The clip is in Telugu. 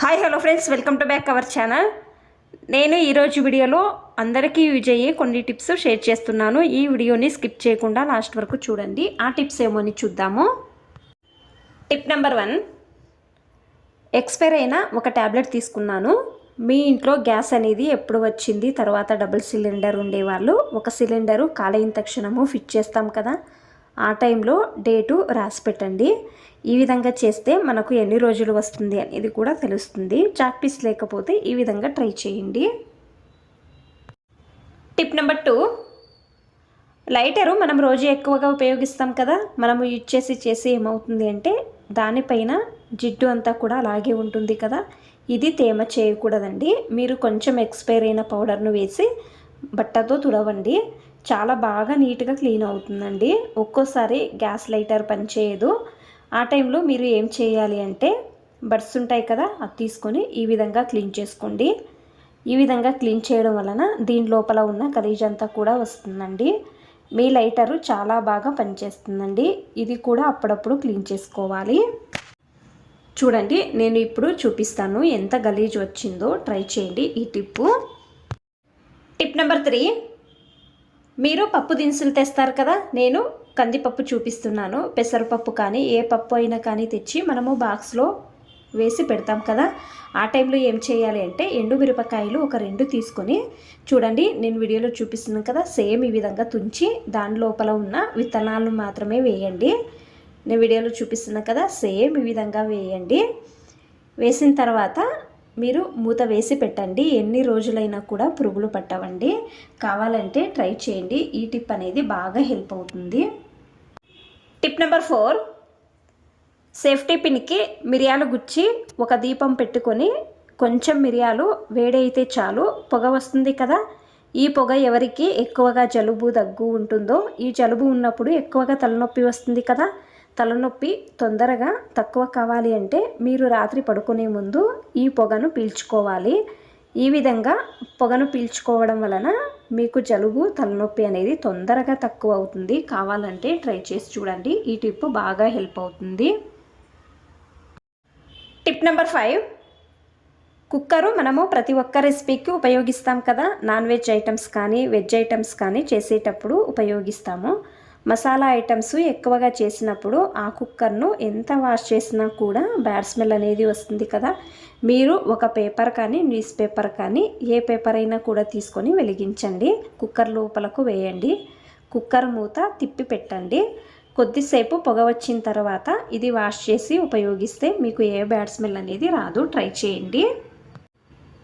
Hi hello friends welcome to back our channel. నేను ఈరోజు వీడియోలో అందరికీ యూజ్ అయ్యే కొన్ని టిప్స్ షేర్ చేస్తున్నాను. ఈ వీడియోని స్కిప్ చేయకుండా లాస్ట్ వరకు చూడండి. ఆ టిప్స్ ఏమో అని చూద్దాము. Tip number one. ఎక్స్పైర్ అయిన ఒక ట్యాబ్లెట్ తీసుకున్నాను. మీ ఇంట్లో గ్యాస్ అనేది ఎప్పుడు వచ్చింది? తర్వాత డబుల్ సిలిండర్ ఉండేవాళ్ళు. ఒక సిలిండరు కాలైన తక్షణము ఫిట్ చేస్తాం కదా. ఆ టైంలో డేటు రాసి పెట్టండి. ఈ విధంగా చేస్తే మనకు ఎన్ని రోజులు వస్తుంది అనేది కూడా తెలుస్తుంది. చాక్ పీస్ లేకపోతే ఈ విధంగా ట్రై చేయండి. Tip number two. లైటరు మనం రోజు ఎక్కువగా ఉపయోగిస్తాం కదా? మనము యూజ్ చేసి చేసి ఏమవుతుంది అంటే దానిపైన జిడ్డు అంతా కూడా అలాగే ఉంటుంది కదా? ఇది తేమ చేయకూడదండి. మీరు కొంచెం ఎక్స్పైర్ అయిన పౌడర్ను వేసి బట్టతో తుడవండి. చాలా బాగా నీట్గా క్లీన్ అవుతుందండి. ఒక్కోసారి గ్యాస్ లైటర్ పనిచేయదు. ఆ టైంలో మీరు ఏం చేయాలి అంటే బడ్స్ ఉంటాయి కదా అది తీసుకొని ఈ విధంగా క్లీన్ చేసుకోండి. ఈ విధంగా క్లీన్ చేయడం వలన దీని లోపల ఉన్న గలీజ్ అంతా కూడా వస్తుందండి. మీ లైటరు చాలా బాగా పనిచేస్తుందండి. ఇది కూడా అప్పుడప్పుడు క్లీన్ చేసుకోవాలి. చూడండి నేను ఇప్పుడు చూపిస్తాను ఎంత గలీజ్ వచ్చిందో. ట్రై చేయండి ఈ టిప్పు. Tip number three. మీరు పప్పు దినుసులు తెస్తారు కదా? నేను కందిపప్పు చూపిస్తున్నాను. పెసరపప్పు కానీ ఏ పప్పు అయినా కానీ తెచ్చి మనము బాక్స్లో వేసి పెడతాం కదా? ఆ టైంలో ఏం చేయాలి అంటే ఎండు మిరపకాయలు ఒక రెండు తీసుకొని చూడండి నేను వీడియోలో చూపిస్తున్నాను కదా సేమ్ ఈ విధంగా తుంచి దాని లోపల ఉన్న విత్తనాలను మాత్రమే వేయండి. నేను వీడియోలో చూపిస్తున్నాను కదా సేమ్ ఈ విధంగా వేయండి. వేసిన తర్వాత మీరు మూత వేసి పెట్టండి. ఎన్ని రోజులైనా కూడా పురుగులు పట్టవండి. కావాలంటే ట్రై చేయండి. ఈ టిప్ అనేది బాగా హెల్ప్ అవుతుంది. Tip number four. సేఫ్టీ పిన్కి మిరియాలు గుచ్చి ఒక దీపం పెట్టుకొని కొంచెం మిరియాలు వేడైతే చాలు. పొగ వస్తుంది కదా. ఈ పొగ ఎవరికి ఎక్కువగా జలుబు దగ్గు ఉంటుందో ఈ జలుబు ఉన్నప్పుడు ఎక్కువగా తలనొప్పి వస్తుంది కదా. తలనొప్పి తొందరగా తక్కువ కావాలి అంటే మీరు రాత్రి పడుకునే ముందు ఈ పొగను పీల్చుకోవాలి. ఈ విధంగా పొగను పీల్చుకోవడం వలన మీకు జలుబు తలనొప్పి అనేది తొందరగా తక్కువ అవుతుంది. కావాలంటే ట్రై చేసి చూడండి. ఈ టిప్ బాగా హెల్ప్ అవుతుంది. Tip number five. కుక్కరు మనము ప్రతి ఒక్క రెసిపీకి ఉపయోగిస్తాం కదా. నాన్ వెజ్ ఐటమ్స్ కానీ వెజ్ ఐటమ్స్ కానీ చేసేటప్పుడు ఉపయోగిస్తాము. మసాలా ఐటమ్స్ ఎక్కువగా చేసినప్పుడు ఆ కుక్కర్ను ఎంత వాష్ చేసినా కూడా బ్యాడ్ స్మెల్ అనేది వస్తుంది కదా. మీరు ఒక పేపర్ కానీ న్యూస్ పేపర్ కానీ ఏ పేపర్ అయినా కూడా తీసుకొని వెలిగించండి. కుక్కర్ లోపలకు వేయండి. కుక్కర్ మూత తిప్పి పెట్టండి. కొద్దిసేపు పొగ వచ్చిన తర్వాత ఇది వాష్ చేసి ఉపయోగిస్తే మీకు ఏ బ్యాడ్ స్మెల్ అనేది రాదు. ట్రై చేయండి.